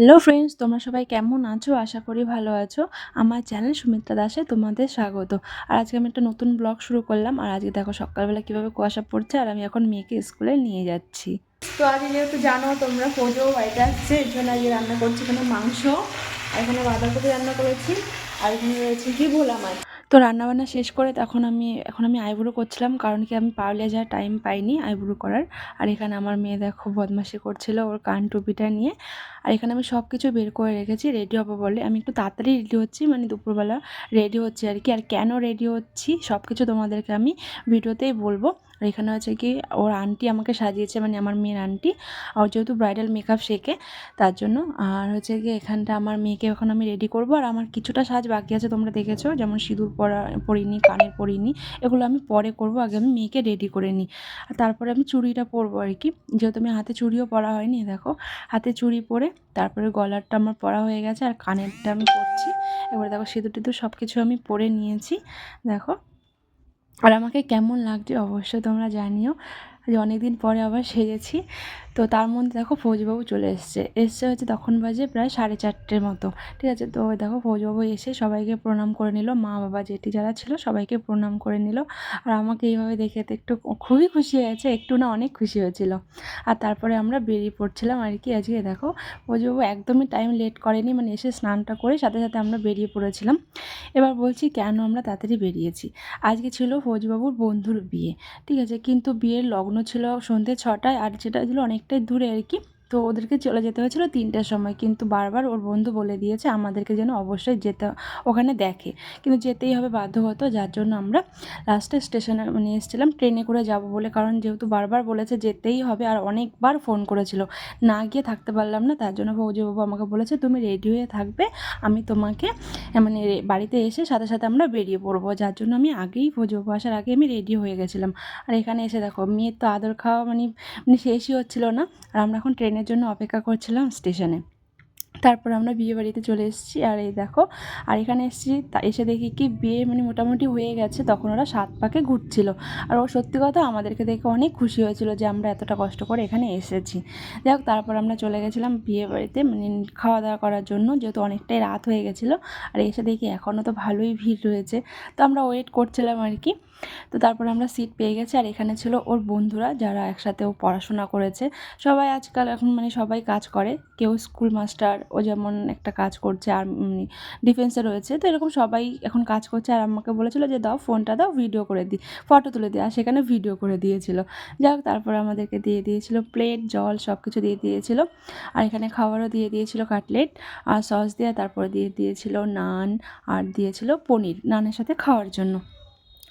Hello friends তোমরা সবাই কেমন আছো? আশা করি ভালো আছো। আমার চ্যানেল সুমিত্রা দাসে তোমাদের স্বাগত। আর আজকে আমি একটা নতুন ব্লগ শুরু করলাম। আর আজকে দেখো সকালবেলা কীভাবে কুয়াশা পড়ছে, আর আমি এখন মেয়েকে স্কুলে নিয়ে যাচ্ছি। তো আজ যেহেতু জানো তোমরা পুজো বাড়িতে আসছে, এর জন্য আজকে রান্না করছি এখানে মাংস, আর এখানে বাঁধাকপি রান্না করেছি, আর এখানে রয়েছে কি ভোলা মাছ। তো রান্নাবান্না শেষ করে তখন আমি, এখন আমি আইব্রো করছিলাম, কারণ কি আমি পারুলিয়া যাওয়ার টাইম পাইনি আইব্রো করার। আর এখানে আমার মেয়ে দেখো বদমাশি করছিল ওর কান টুপিটা নিয়ে। আর এখানে আমি সব কিছু বের করে রেখেছি রেডি হব বলে। আমি একটু তাড়াতাড়ি রেডি হচ্ছি মানে দুপুরবেলা রেডি হচ্ছি আর কি। আর কেন রেডি হচ্ছি সব কিছু তোমাদেরকে আমি ভিডিওতেই বলব। আর এখানে হচ্ছে কি ওর আন্টি আমাকে সাজিয়েছে মানে আমার মেয়ের আন্টি। আর যেহেতু ব্রাইডাল মেকআপ শেখে, তার জন্য। আর হচ্ছে কি এখানটা আমার মেয়েকে এখন আমি রেডি করব। আর আমার কিছুটা সাজ বাকি আছে, তোমরা দেখেছ। যেমন সিঁদুর পরা, পরিনি, কানের পরিনি, এগুলো আমি পরে করব। আগে আমি মেয়েকে রেডি করে নিই। আর তারপরে আমি চুড়িটা পরবো আর কি। যেহেতু আমি হাতে চুড়িও পরা হয়নি, দেখো। হাতে চুড়ি পরে তারপরে গলারটা আমার পরা হয়ে গেছে, আর কানেরটা আমি পরছি। এবারে দেখো সিঁদুর টিঁদুর সব কিছু আমি পরে নিয়েছি, দেখো। আর আমাকে কেমন লাগছে অবশ্যই তোমরা জানিও যে অনেক দিন পরে আবার সেজেছি। তো তার মধ্যে দেখো ফৌজবাবু চলে এসছে। এসছে হচ্ছে তখন বাজে প্রায় সাড়ে চারটের মতো, ঠিক আছে? তো দেখো ফৌজবাবু এসে সবাইকে প্রণাম করে নিল। মা, বাবা, জেঠি যারা ছিল সবাইকে প্রণাম করে নিল। আর আমাকে এইভাবে দেখে তো একটু খুবই খুশি হয়েছে, একটু না অনেক খুশি হয়েছিল। আর তারপরে আমরা বেরিয়ে পড়ছিলাম আর কি আজকে দেখো, ফৌজবাবু একদমই টাইম লেট করেনি মানে এসে স্নানটা করে সাথে সাথে আমরা বেরিয়ে পড়েছিলাম। এবার বলছি, কেন আমরা তাড়াতাড়ি বেরিয়েছি? আজকে ছিল ফৌজবাবুর বন্ধুর বিয়ে, ঠিক আছে? কিন্তু বিয়ের লগ্ন ছিল সন্ধ্যে ছটায়, আর যেটা ছিল অনেকটাই দূরে আর কি। তো ওদেরকে চলে যেতে হয়েছিল তিনটের সময়। কিন্তু বারবার ওর বন্ধু বলে দিয়েছে, আমাদেরকে যেন অবশ্যই যেতে, ওখানে দেখে। কিন্তু যেতেই হবে বাধ্য হতো, যার জন্য আমরা লাস্টে স্টেশনে নিয়ে এসেছিলাম, ট্রেনে করে যাব বলে। কারণ যেহেতু বারবার বলেছে যেতেই হবে আর অনেকবার ফোন করেছিল, না গিয়ে থাকতে পারলাম না। তার জন্য ফৌজিবাবু আমাকে বলেছে, তুমি রেডি হয়ে থাকবে, আমি তোমাকে মানে বাড়িতে এসে সাথে সাথে আমরা বেরিয়ে পড়ব। যার জন্য আমি আগেই ফৌজিবাবু আসার আগে আমি রেডি হয়ে গেছিলাম। আর এখানে এসে দেখো, মেয়ের তো আদর খাওয়া মানে মানে শেষই হচ্ছিল না। আর আমরা এখন ট্রেনের জন্য অপেক্ষা করছিলাম স্টেশনে। তারপর আমরা বিয়ে বাড়িতে চলে এসেছি, আর এই দেখো, আর এখানে এসেছি এসে দেখি কি বিয়ে মানে মোটামুটি হয়ে গেছে, তখন ওরা সাত পাকে ঘুরছিল। আর ও সত্যি কথা আমাদেরকে দেখে অনেক খুশি হয়েছিল যে আমরা এতটা কষ্ট করে এখানে এসেছি। যাই হোক, তারপর আমরা চলে গেছিলাম বিয়ে বাড়িতে মানে খাওয়া দাওয়া করার জন্য, যেহেতু অনেকটাই রাত হয়ে গেছিল, আর এসে দেখি এখনও তো ভালোই ভিড় রয়েছে। তো আমরা ওয়েট করছিলাম আর কি। তো তারপরে আমরা সিট পেয়ে গেছি, আর এখানে ছিল ওর বন্ধুরা যারা একসাথে ও পড়াশোনা করেছে। সবাই আজকাল এখন মানে সবাই কাজ করে, কেউ স্কুল মাস্টার ও যেমন একটা কাজ করছে আর ডিফেন্সে রয়েছে, তো এরকম সবাই এখন কাজ করছে। আর আমাকে বলেছিল যে, দাও ফোনটা দাও ভিডিও করে দিই ফটো তুলে দিই আর সেখানে ভিডিও করে দিয়েছিল। যাই হোক, তারপরে আমাদেরকে দিয়ে দিয়েছিল প্লেট জল সব কিছু দিয়ে দিয়েছিল। আর এখানে খাবারও দিয়ে দিয়েছিল কাটলেট আর সস দিয়ে তারপরে দিয়ে দিয়েছিল নান, আর দিয়েছিল পনির, নানের সাথে খাওয়ার জন্য।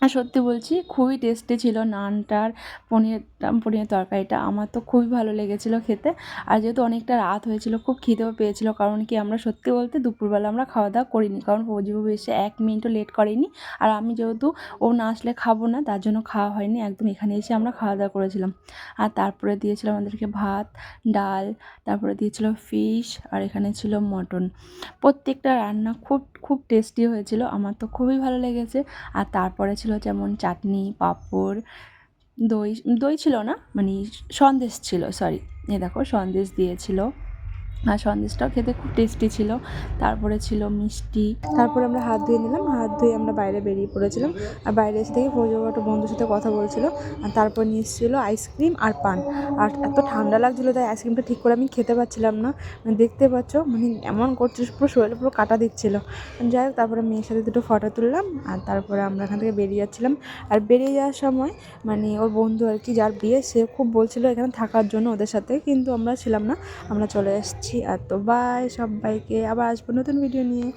আর সত্যি বলছি, খুবই টেস্টি ছিল নানটার পনির, পনিরের তরকারিটা। আমার তো খুবই ভালো লেগেছিল খেতে। আর যেহেতু অনেকটা রাত হয়েছিল, খুব খিদেও পেয়েছিল, কারণ কি আমরা সত্যি বলতে দুপুরবেলা আমরা খাওয়া দাওয়া করিনি। কারণ ফৌজিবাবু এসে এক মিনিটও লেট করেনি। আর আমি যেহেতু ও না আসলে খাব না, তার জন্য খাওয়া হয়নি। একদম এখানে এসে আমরা খাওয়া দাওয়া করেছিলাম। আর তারপরে দিয়েছিল আমাদেরকে ভাত, ডাল, তারপরে দিয়েছিল ফিশ আর এখানে ছিল মটন। প্রত্যেকটা রান্না খুব খুব টেস্টি হয়েছিল। আমার তো খুবই ভালো লেগেছে। আর তারপরে ছিল যেমন চাটনি, পাঁপড়, দই দই ছিল না মানে সন্দেশ ছিল সরি এ দেখো, সন্দেশ দিয়েছিল। আর সন্দেশটাও খেতে খুব টেস্টি ছিল। তারপরে ছিল মিষ্টি। তারপরে আমরা হাত ধুয়ে নিলাম। হাত ধুয়ে আমরা বাইরে বেরিয়ে পড়েছিলাম। আর বাইরে এসে থেকে ফৌজবাবু একটা বন্ধুর সাথে কথা বলছিল। আর তারপর নিয়ে এসেছিল আইসক্রিম আর পান। আর এত ঠান্ডা লাগছিল, তাই আইসক্রিমটা ঠিক করে আমি খেতে পারছিলাম না। মানে দেখতে পাচ্ছ মানে এমন করছে পুরো শরীরে পুরো কাটা দিচ্ছিল। যাই হোক, তারপরে মেয়ের সাথে দুটো ফটো তুললাম। আর তারপরে আমরা এখান থেকে বেরিয়ে যাচ্ছিলাম। আর বেরিয়ে যাওয়ার সময় মানে ওর বন্ধু আর কি, যার বিয়ে, সে খুব বলছিল এখানে থাকার জন্য ওদের সাথে। কিন্তু আমরা ছিলাম না। আমরা চলে এসেছি আর তো বাই সবাইকে আবার আসব নতুন ভিডিও নিয়ে।